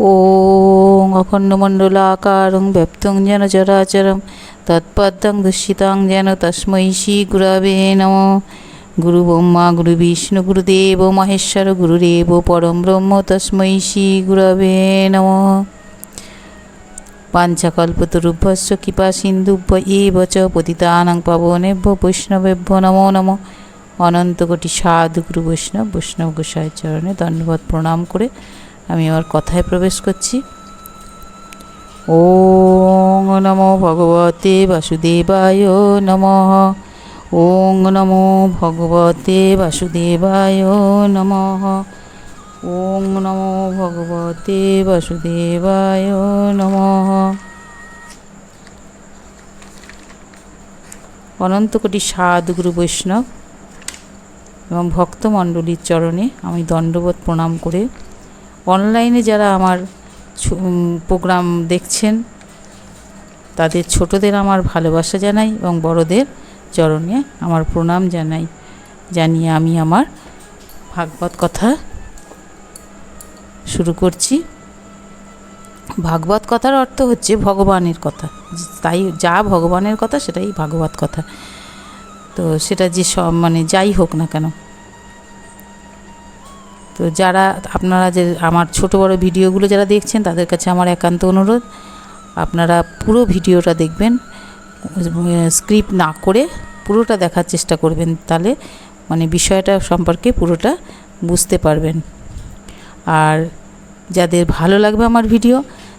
ওং অখণ্ডমণ্ডলাকারং ব্যপ্তং যেন চরাচরম তৎপদ্মং দূষিতাং যেন তস্মৈ শ্রী গুরাবে নম গুরু ব্রহ্মা গুরু বিষ্ণু গুরুদেব মহেশ্বর গুরুদেব পরম ব্রহ্ম তস্মৈ শ্রী গুরবে নম পাঞ্চাকল্পতরুভ্যস্য কৃপা সিন্ধুভ্য এব চ পতিতানাং পাবনেভ্য বৈষ্ণবেভ্য নমো নম অনন্তকোটি সাধু গুরু বৈষ্ণব বৈষ্ণব গোসাই চরণে ধন্যবাদ প্রণাম করে আমি আমার কথায় প্রবেশ করছি। ওং নমো ভগবতে বাসুদেবায় নমঃ। ওং নমো ভগবতে বাসুদেবায় নমঃ। ওং নমো ভগবতে বাসুদেবায় নমঃ। অনন্ত কোটি সাধুগুরু বৈষ্ণব এবং ভক্তমণ্ডলীর চরণে আমি দণ্ডবোধ প্রণাম করে অনলাইনে যারা আমার প্রোগ্রাম দেখছেন, তাদের ছোটদের আমার ভালোবাসা জানাই এবং বড়দের চরণে আমার প্রণাম জানাই, জানিয়ে আমি আমার ভাগবত কথা শুরু করছি। ভাগবত কথার অর্থ হচ্ছে ভগবানের কথা। তাই যা ভগবানের কথা সেটাই ভাগবত কথা। তো সেটা যে সব মানে যাই হোক না কেন তো যারা, আপনারা যে আমার ছোট বড় ভিডিওগুলো যারা দেখছেন, তাদের কাছে আমার একান্ত অনুরোধ, আপনারা পুরো ভিডিওটা দেখবেন, স্ক্রিপ্ট না করে পুরোটা দেখার চেষ্টা করবেন, তাহলে মানে বিষয়টা সম্পর্কে পুরোটা বুঝতে পারবেন। আর যাদের ভালো লাগবে আমার ভিডিও,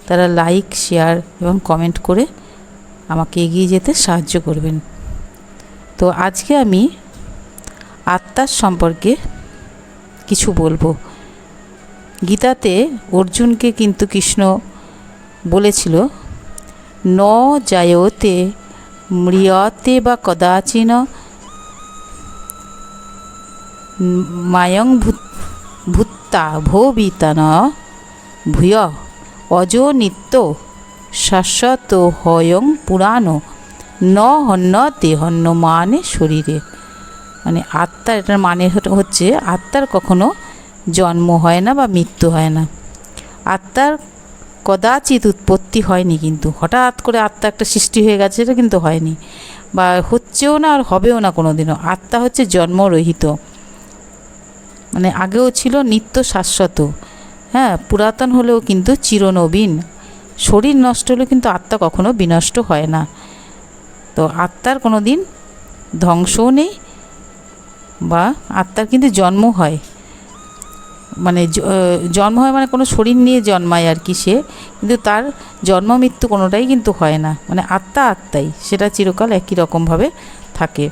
তারা লাইক, শেয়ার এবং কমেন্ট করে আমাকে এগিয়ে যেতে সাহায্য করবেন। তো আজকে আমি আত্মার সম্পর্কে কিছু বলব। গীতাতে অর্জুনকে কিন্তু কৃষ্ণ বলেছিল, ন জায়তে ম্রিয়তে বা কদাচিন মায়ং ভূত্তা ভবিতান ভূয় অজো নিত্য শাশ্বত হয়ং পুরাণ। ন হন্য দেহন্য মানে শরীরে। মানে আত্মার এটার মানে হচ্ছে আত্মার কখনো জন্ম হয় না বা মৃত্যু হয় না। আত্মার কদাচিৎ উৎপত্তি হয়নি কিন্তু। হঠাৎ করে আত্মা একটা সৃষ্টি হয়ে গেছে এটা কিন্তু হয়নি। বা হচ্ছেও না আর হবেও না কোনো দিনও আত্মা হচ্ছে জন্মরহিত। মানে আগেও ছিল নিত্য শাশ্বত। হ্যাঁ পুরাতন হলেও কিন্তু চিরনবীন। শরীর নষ্ট হলেও কিন্তু আত্মা কখনো বিনষ্ট হয় না। তো আত্মার কোনো দিন ধ্বংসও নেই বা আত্মার কিন্তু জন্ম হয়। মানে জন্ম হয় মানে কোনো শরীর নিয়ে জন্মায় আর কি সে। কিন্তু তার জন্ম, মৃত্যু কোনোটাই কিন্তু হয় না। মানে আত্মা আত্মাই, সেটা চিরকাল একই রকমভাবে থাকে।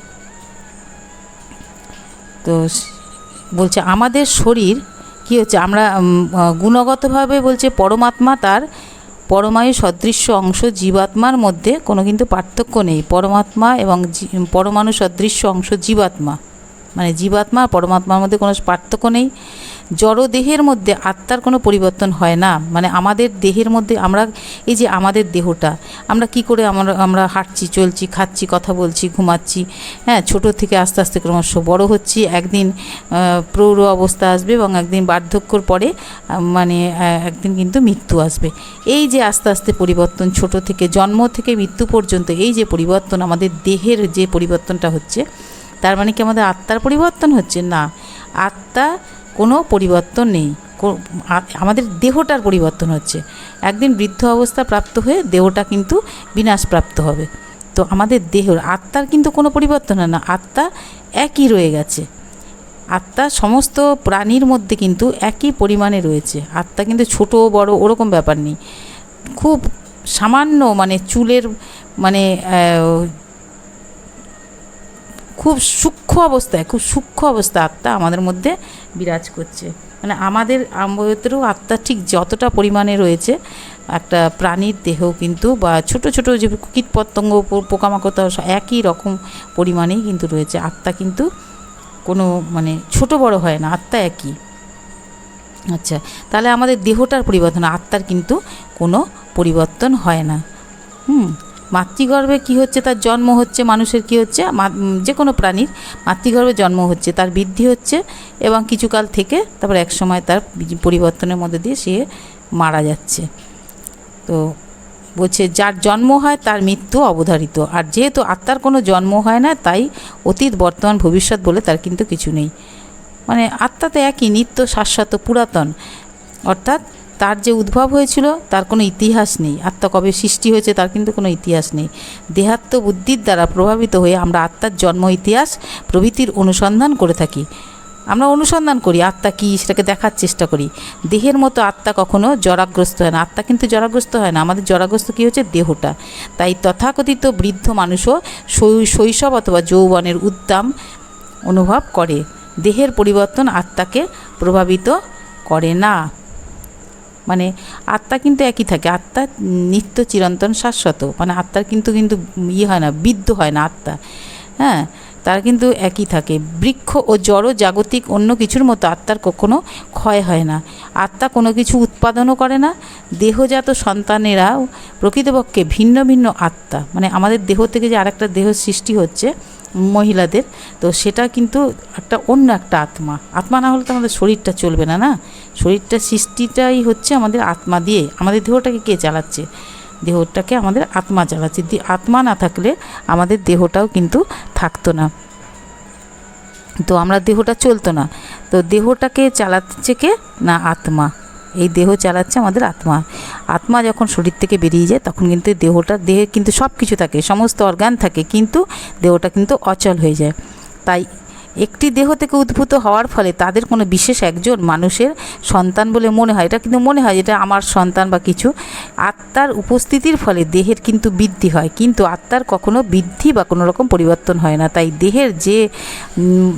তো বলছে আমাদের শরীর কি হচ্ছে? আমরা গুণগতভাবে বলছে পরমাত্মা তার পরমায়ু সদৃশ্য অংশ, জীবাত্মার মধ্যে কোনো কিন্তু পার্থক্য নেই। পরমাত্মা এবং পরমাণু সদৃশ্য অংশ, জীবাত্মা। মানে জীবাত্মা আর পরমাত্মার মধ্যে কোনো পার্থক্য নেই। জড় দেহের মধ্যে আত্মার কোনো পরিবর্তন হয় না। মানে আমাদের দেহের মধ্যে আমরা, এই যে আমাদের দেহটা, আমরা কি করে আমরা আমরা হাঁটছি, চলছি, খাচ্ছি, কথা বলছি, ঘুমাচ্ছি হ্যাঁ ছোটো থেকে আস্তে আস্তে ক্রমশ বড় হচ্ছি, একদিন প্রৌঢ় অবস্থা আসবে এবং একদিন বার্ধক্যর পরে মানে একদিন কিন্তু মৃত্যু আসবে। এই যে আস্তে আস্তে পরিবর্তন, ছোট থেকে, জন্ম থেকে মৃত্যু পর্যন্ত এই যে পরিবর্তন, আমাদের দেহের যে পরিবর্তনটা হচ্ছে তার মানে কি আমাদের আত্মার পরিবর্তন হচ্ছে? না। আত্মা কোনো পরিবর্তন নেই। আমাদের দেহটার পরিবর্তন হচ্ছে। একদিন বৃদ্ধ অবস্থা প্রাপ্ত হয়ে দেহটা কিন্তু বিনাশপ্রাপ্ত হবে। তো আমাদের দেহর আত্মার কিন্তু কোনো পরিবর্তন হয় না। আত্মা একই রয়ে গেছে। আত্মা সমস্ত প্রাণীর মধ্যে কিন্তু একই পরিমাণে রয়েছে। আত্মা কিন্তু ছোট, বড় ওরকম ব্যাপার নেই। খুব সামান্য মানে চুলের মানে খুব সূক্ষ্ম অবস্থায়, খুব সূক্ষ্ম অবস্থা আত্মা আমাদের মধ্যে বিরাজ করছে। মানে আমাদের আমবয়তেরও আত্মা ঠিক যতটা পরিমাণে রয়েছে, একটা প্রাণীর দেহ কিন্তু বা ছোট ছোট যে কীটপতঙ্গ, পোকামাকড় একই রকম পরিমাণেই কিন্তু রয়েছে। আত্মা কিন্তু কোনো মানে ছোট বড় হয় না, আত্মা একই। আচ্ছা তাহলে আমাদের দেহটার পরিবর্তন, আত্মার কিন্তু কোনো পরিবর্তন হয় না। হুম? মাতৃগর্ভে কি হচ্ছে? তার জন্ম হচ্ছে, মানুষের কি হচ্ছে? যে কোনো প্রাণীর মাতৃগর্ভে জন্ম হচ্ছে, তার বৃদ্ধি হচ্ছে এবং কিছুকাল থেকে তারপর এক সময় তার পরিবর্তনের মধ্যে দিয়ে সে মারা যাচ্ছে। তো বলছে, যার জন্ম হয় তার মৃত্যু অবধারিত। আর যেহেতু আত্মার কোনো জন্ম হয় না, তাই অতীত, বর্তমান, ভবিষ্যৎ বলে তার কিন্তু কিছু নেই। মানে আত্মাতে একই, নিত্য শাশ্বত, পুরাতন। অর্থাৎ তার যে উদ্ভব হয়েছিল, তার কোনো ইতিহাস নেই। আত্মা কবে সৃষ্টি হয়েছে, তার কিন্তু কোনো ইতিহাস নেই। দেহাত্ম বুদ্ধির দ্বারা প্রভাবিত হয়ে আমরা আত্মার জন্ম ইতিহাস প্রভৃতির অনুসন্ধান করে থাকি। আমরা অনুসন্ধান করি, আত্মা কী, সেটাকে দেখার চেষ্টা করি। দেহের মতো আত্মা কখনো জরাগ্রস্ত হয় না। আত্মা কিন্তু জরাগ্রস্ত হয় না। আমাদের জরাগ্রস্ত কী হচ্ছে? দেহটা। তাই তথাকথিত বৃদ্ধ মানুষও শৈশব অথবা যৌবনের উদ্দাম অনুভব করে। দেহের পরিবর্তন আত্মাকে প্রভাবিত করে না। মানে আত্মা কিন্তু একই থাকে। আত্মা নিত্য চিরন্তন শাশ্বত। মানে আত্মার কিন্তু কিন্তু ইয়ে হয় না, বিদ্ধ হয় না আত্মা। হ্যাঁ? তার কিন্তু একই থাকে। বৃক্ষ ও জড় জাগতিক অন্য কিছুর মতো আত্মার কখনো ক্ষয় হয় না। আত্মা কোনো কিছু উৎপাদনও করে না। দেহজাত সন্তানেরাও প্রকৃতপক্ষে ভিন্ন ভিন্ন আত্মা। মানে আমাদের দেহ থেকে যে আরেকটা দেহ সৃষ্টি হচ্ছে মহিলাদের, তো সেটা কিন্তু একটা অন্য একটা আত্মা। আত্মা না হলে তো আমাদের শরীরটা চলবে না না? শরীরটা সৃষ্টিটাই হচ্ছে আমাদের আত্মা দিয়ে। আমাদের দেহটাকে কে চালাচ্ছে? দেহটাকে আমাদের আত্মা চালাচ্ছে। আত্মা না থাকলে আমাদের দেহটাও কিন্তু থাকতো না। তো আমরা দেহটা চলতো না। তো দেহটাকে চালাচ্ছে কে? না, আত্মা। এই দেহ চালাচ্ছে আমাদের আত্মা। আত্মা যখন শরীর থেকে বেরিয়ে যায়, তখন কিন্তু দেহটা, দেহে কিন্তু সব কিছু থাকে, সমস্ত অর্গান থাকে, কিন্তু দেহটা কিন্তু অচল হয়ে যায়। তাই একটি দেহ থেকে উদ্ভূত হওয়ার ফলে তাদের কোনো বিশেষ একজন মানুষের সন্তান বলে মনে হয়। এটা কিন্তু মনে হয় যেটা আমার সন্তান বা কিছু। আত্মার উপস্থিতির ফলে দেহের কিন্তু বৃদ্ধি হয়। কিন্তু আত্মার কখনো বৃদ্ধি বা কোনো রকম পরিবর্তন হয় না। তাই দেহের যে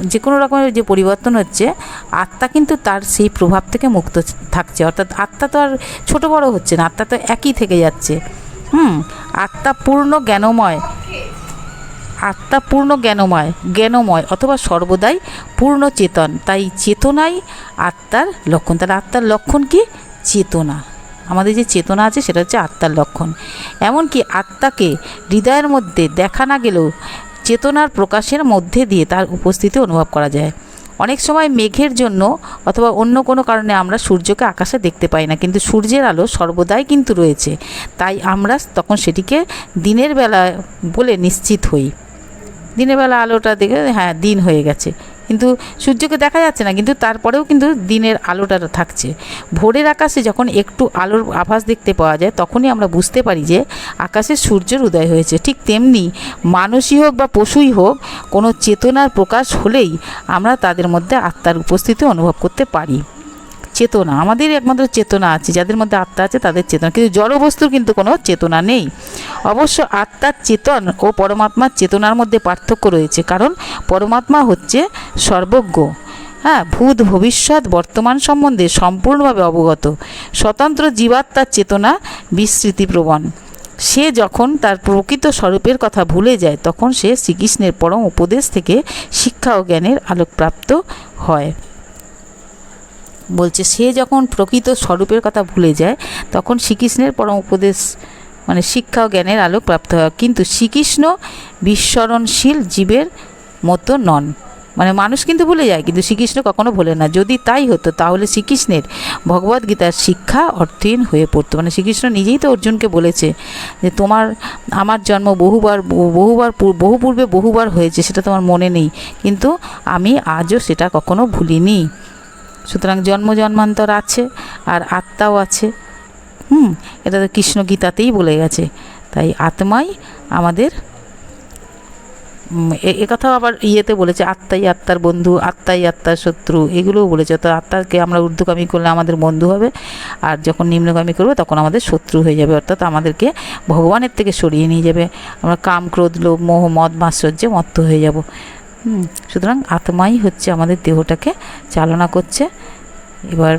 যে কোনো রকমের যে পরিবর্তন হচ্ছে, আত্মা কিন্তু তার সেই প্রভাব থেকে মুক্ত থাকছে। অর্থাৎ আত্মা তো আর ছোটো বড় হচ্ছে না, আত্মা তো একই থেকে যাচ্ছে। হুম, আত্মা পূর্ণ জ্ঞানময়। আত্মা পূর্ণ জ্ঞানময় জ্ঞানময় অথবা সর্বদাই পূর্ণ চেতন। তাই চেতনাই আত্মার লক্ষণ। তাহলে আত্মার লক্ষণ কি? চেতনা। আমাদের যে চেতনা আছে, সেটা হচ্ছে আত্মার লক্ষণ। এমনকি আত্মাকে হৃদয়ের মধ্যে দেখা না গেলেও চেতনার প্রকাশের মধ্যে দিয়ে তার উপস্থিতি অনুভব করা যায়। অনেক সময় মেঘের জন্য অথবা অন্য কোনো কারণে আমরা সূর্যকে আকাশে দেখতে পাই না, কিন্তু সূর্যের আলো সর্বদাই কিন্তু রয়েছে। তাই আমরা তখন সেটিকে দিনের বেলা বলে নিশ্চিত হই। দিনের বেলা আলোটা দেখে হ্যাঁ দিন হয়ে গেছে। কিন্তু সূর্যকে দেখা যাচ্ছে না, কিন্তু তারপরেও কিন্তু দিনের আলোটা থাকছে। ভোরের আকাশে যখন একটু আলোর আভাস দেখতে পাওয়া যায়, তখনই আমরা বুঝতে পারি যে আকাশে সূর্যের উদয় হয়েছে। ঠিক তেমনি মানুষই হোক বা পশুই হোক, কোনো চেতনার প্রকাশ হলেই আমরা তাদের মধ্যে আত্মার উপস্থিতি অনুভব করতে পারি। চেতনা, আমাদের একমাত্র চেতনা আছে, যাদের মধ্যে আত্মা আছে, তাদের চেতনা। কিন্তু জড় বস্তুর কিন্তু কোনো চেতনা নেই। অবশ্য আত্মার চেতন ও পরমাত্মার চেতনার মধ্যে পার্থক্য রয়েছে। কারণ পরমাত্মা হচ্ছে সর্বজ্ঞ। হ্যাঁ ভূত ভবিষ্যৎ বর্তমান সম্বন্ধে সম্পূর্ণভাবে অবগত। স্বতন্ত্র জীবাত্মার চেতনা বিস্মৃতিপ্রবণ সে যখন তার প্রকৃত স্বরূপের কথা ভুলে যায়, তখন সে শ্রীকৃষ্ণের পরম উপদেশ থেকে শিক্ষা ও জ্ঞানের আলোকপ্রাপ্ত হয়। বলছে, সে যখন প্রকৃত স্বরূপের কথা ভুলে যায়, তখন শ্রীকৃষ্ণের পরম উপদেশ মানে শিক্ষা ও জ্ঞানের আলো প্রাপ্ত হয়। কিন্তু শ্রীকৃষ্ণ বিস্মরণশীল জীবের মতো নন। মানে মানুষ কিন্তু ভুলে যায়, কিন্তু শ্রীকৃষ্ণ কখনো ভোলে না। যদি তাই হতো, তাহলে শ্রীকৃষ্ণের ভগবদ্গীতার শিক্ষা অর্থহীন হয়ে পড়তো। মানে শ্রীকৃষ্ণ নিজেই তো অর্জুনকে বলেছে যে, তোমার, আমার জন্ম বহুবার বহু- বহুবার বহু পূর্বে বহুবার হয়েছে, সেটা তোমার মনে নেই। কিন্তু আমি আজও সেটা কখনো ভুলিনি। সুতরাং জন্ম জন্মান্তর আছে, আর আত্মাও আছে। হুম এটা তো কৃষ্ণ গীতাতেই বলে গেছে। তাই আত্মাই আমাদের উম, এ- এ আবার ইয়েতে বলেছে আত্মাই আত্মার বন্ধু আত্মাই আত্মার শত্রু এগুলোও বলেছে। তো আত্মাকে আমরা ঊর্ধ্বগামী করলে আমাদের বন্ধু হবে আর যখন নিম্নগামী করব তখন আমাদের শত্রু হয়ে যাবে অর্থাৎ আমাদেরকে ভগবানের থেকে সরিয়ে নিয়ে যাবে। আমরা কাম ক্রোধ লোভ মোহ মদ মাশ্চর্যে মত্ত হয়ে যাব। সুতরাং আত্মাই হচ্ছে আমাদের দেহটাকে চালনা করছে। এবার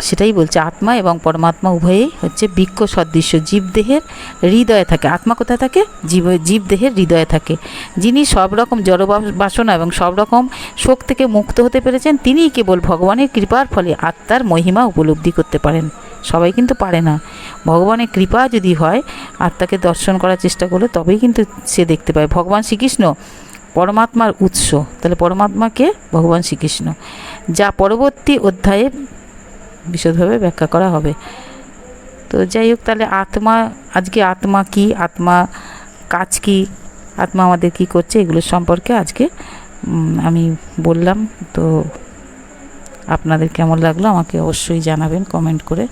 সেটাই বলছে আত্মা এবং পরমাত্মা উভয়েই হচ্ছে বৃক্ষ সদৃশ্য, জীবদেহের হৃদয়ে থাকে। আত্মা কোথায় থাকে? জীব, জীবদেহের হৃদয়ে থাকে। যিনি সব রকম জড় বাসনা এবং সব রকম শোক থেকে মুক্ত হতে পেরেছেন, তিনিই কেবল ভগবানের কৃপার ফলে আত্মার মহিমা উপলব্ধি করতে পারেন। সবাই কিন্তু পারে না। ভগবানের কৃপা যদি হয়, আত্মাকে দর্শন করার চেষ্টা করলে তবেই কিন্তু সে দেখতে পায়। ভগবান শ্রীকৃষ্ণ পরমাত্মার উৎস। তাহলে পরমাত্মাকে ভগবান শ্রীকৃষ্ণ। যা পরবর্তী অধ্যায়ে বিশদভাবে ব্যাখ্যা করা হবে। তো যাই হোক, তাহলে আত্মা, আজকে আত্মা কি? আত্মা কাজ কি? আত্মা আমাদের কি করছে? এগুলো সম্পর্কে আজকে আমি বললাম। তো আপনাদের কেমন লাগল আমাকে অবশ্যই জানাবেন, কমেন্ট করে।